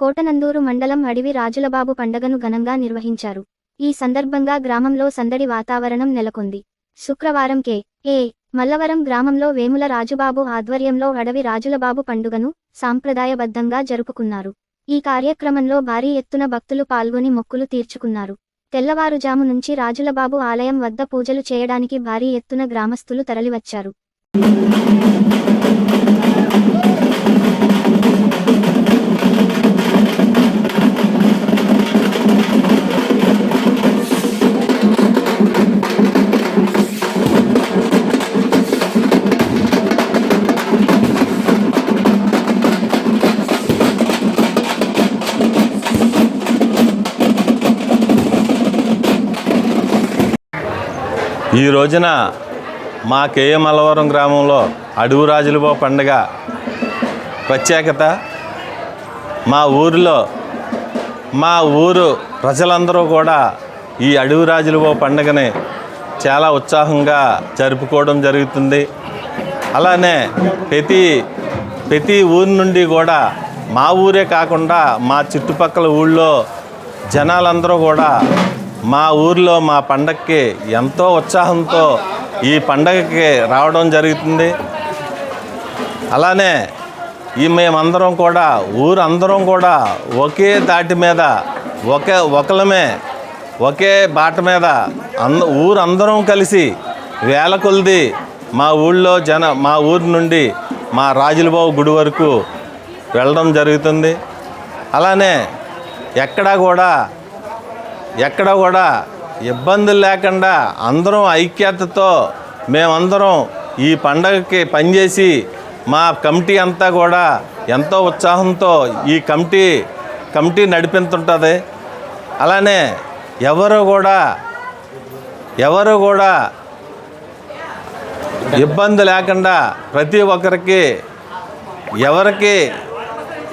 కోటనందూరు మండలం అడివి రాజులబాబు పండగను ఘనంగా నిర్వహించారు. ఈ సందర్భంగా గ్రామంలో సందడి వాతావరణం నెలకొంది. శుక్రవారం కె. ఏ. మల్లవరం గ్రామంలో వేముల రాజుబాబు ఆధ్వర్యంలో అడవి రాజులబాబు పండుగను సాంప్రదాయబద్ధంగా జరుపుకున్నారు. ఈ కార్యక్రమంలో భారీ ఎత్తున భక్తులు పాల్గొని మొక్కులు తీర్చుకున్నారు. తెల్లవారుజాము నుంచి రాజులబాబు ఆలయం వద్ద పూజలు చేయడానికి భారీ ఎత్తున గ్రామస్తులు తరలివచ్చారు. ఈ రోజున మా కేయ మల్లవరం గ్రామంలో అడవు రాజులబో పండుగ ప్రత్యేకత. మా ఊరిలో మా ఊరు ప్రజలందరూ కూడా ఈ అడవి రాజులబో పండుగని చాలా ఉత్సాహంగా జరుపుకోవడం జరుగుతుంది. అలానే ప్రతి ప్రతి ఊరి నుండి కూడా మా ఊరే కాకుండా మా చుట్టుపక్కల ఊళ్ళో జనాలందరూ కూడా మా ఊర్లో మా పండగకి ఎంతో ఉత్సాహంతో ఈ పండగకి రావడం జరుగుతుంది. అలానే ఈ మేమందరం కూడా ఊరందరం కూడా ఒకే దాటి మీద ఒకే ఒకలమే ఒకే బాట మీద అంద ఊరందరం కలిసి వేల కొలిది మా ఊళ్ళో జన మా ఊరి నుండి మా రాజులబాబు గుడి వరకు వెళ్ళడం జరుగుతుంది. అలానే ఎక్కడా కూడా ఎక్కడ కూడా ఇబ్బందులు లేకుండా అందరం ఐక్యతతో మేమందరం ఈ పండగకి పనిచేసి మా కమిటీ అంతా కూడా ఎంతో ఉత్సాహంతో ఈ కమిటీ కమిటీ నడిపింతుంటుంది అలానే ఎవరు కూడా ఎవరు కూడా ఇబ్బంది లేకుండా ప్రతి ఒక్కరికి ఎవరికి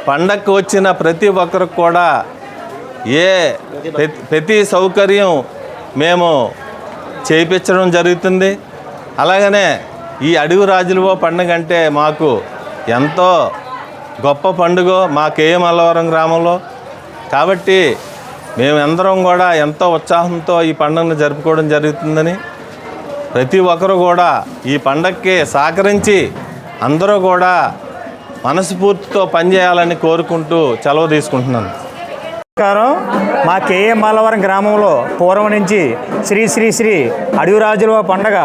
పండగకు వచ్చిన ప్రతి ఒక్కరికి కూడా ఏ ప్రతి- ప్రతి సౌకర్యం మేము చేయించడం జరుగుతుంది. అలాగనే ఈ అడవి రాజులవో పండుగ అంటే మాకు ఎంతో గొప్ప పండుగ మా కేఎం అల్లవరం గ్రామంలో. కాబట్టి మేమందరం కూడా ఎంతో ఉత్సాహంతో ఈ పండుగను జరుపుకోవడం జరుగుతుందని ప్రతి ఒక్కరు కూడా ఈ పండగకి సహకరించి అందరూ కూడా మనస్ఫూర్తితో పనిచేయాలని కోరుకుంటూ సెలవు తీసుకుంటున్నాను. నమస్కారం. మా కేఎం మాలవరం గ్రామంలో పూర్వం నుంచి శ్రీ శ్రీ శ్రీ అడవిరాజుల పండగ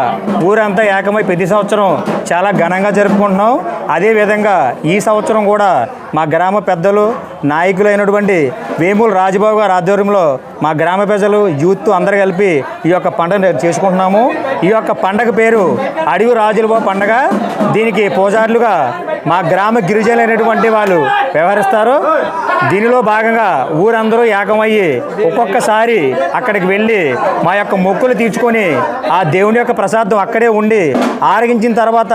ఊరంతా ఏకమై ప్రతి సంవత్సరం చాలా ఘనంగా జరుపుకుంటున్నాం. అదేవిధంగా ఈ సంవత్సరం కూడా మా గ్రామ పెద్దలు నాయకులైనటువంటి వేముల రాజబాబు గారి ఆధ్వర్యంలో మా గ్రామ ప్రజలు యూత్ అందరు కలిపి ఈ యొక్క పండుగ చేసుకుంటున్నాము. ఈ యొక్క పండగ పేరు అడవి రాజుల పండగ. దీనికి పూజారులుగా మా గ్రామ గిరిజనులైనటువంటి వాళ్ళు వ్యవహరిస్తారు. దీనిలో భాగంగా ఊరందరూ ఏకమయ్యి ఒక్కొక్కసారి అక్కడికి వెళ్ళి మా యొక్క మొక్కులు తీర్చుకొని ఆ దేవుని యొక్క ప్రసాదం అక్కడే ఉండి ఆరగించిన తర్వాత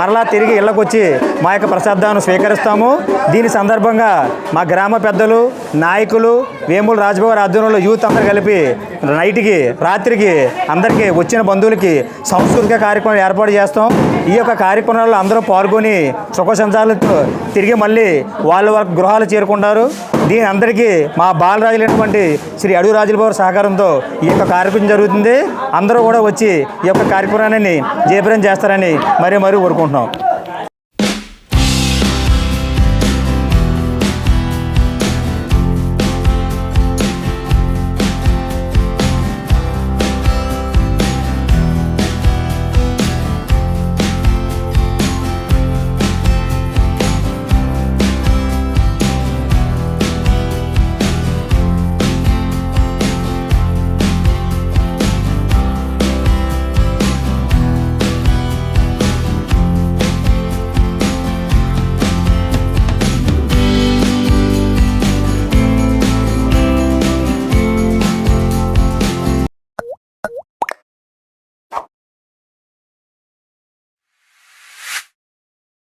మరలా తిరిగి ఇళ్ళకొచ్చి మా యొక్క ప్రసాదాన్ని స్వీకరిస్తాము. దీని సందర్భంగా మా గ్రామ పెద్దలు నాయకులు వేముల రాజబాబు ఆధ్వర్యంలో యూత్ అందరు కలిపి నైట్కి రాత్రికి అందరికీ వచ్చిన బంధువులకి సాంస్కృతిక కార్యక్రమం ఏర్పాటు చేస్తాం. ఈ యొక్క కార్యక్రమాల్లో అందరూ పాల్గొని సుఖసంచాలతో తిరిగి మళ్ళీ వాళ్ళ వాళ్ళ గృహాలు చేరుకుంటారు. దీని అందరికీ మా బాలరాజులైనటువంటి శ్రీ అడుగు రాజులబాబు సహకారంతో ఈ యొక్క కార్యక్రమం జరుగుతుంది. అందరూ కూడా వచ్చి ఈ యొక్క కార్యక్రమాన్ని జయప్రం చేస్తారని మరీ మరీ కోరుకుంటున్నాం.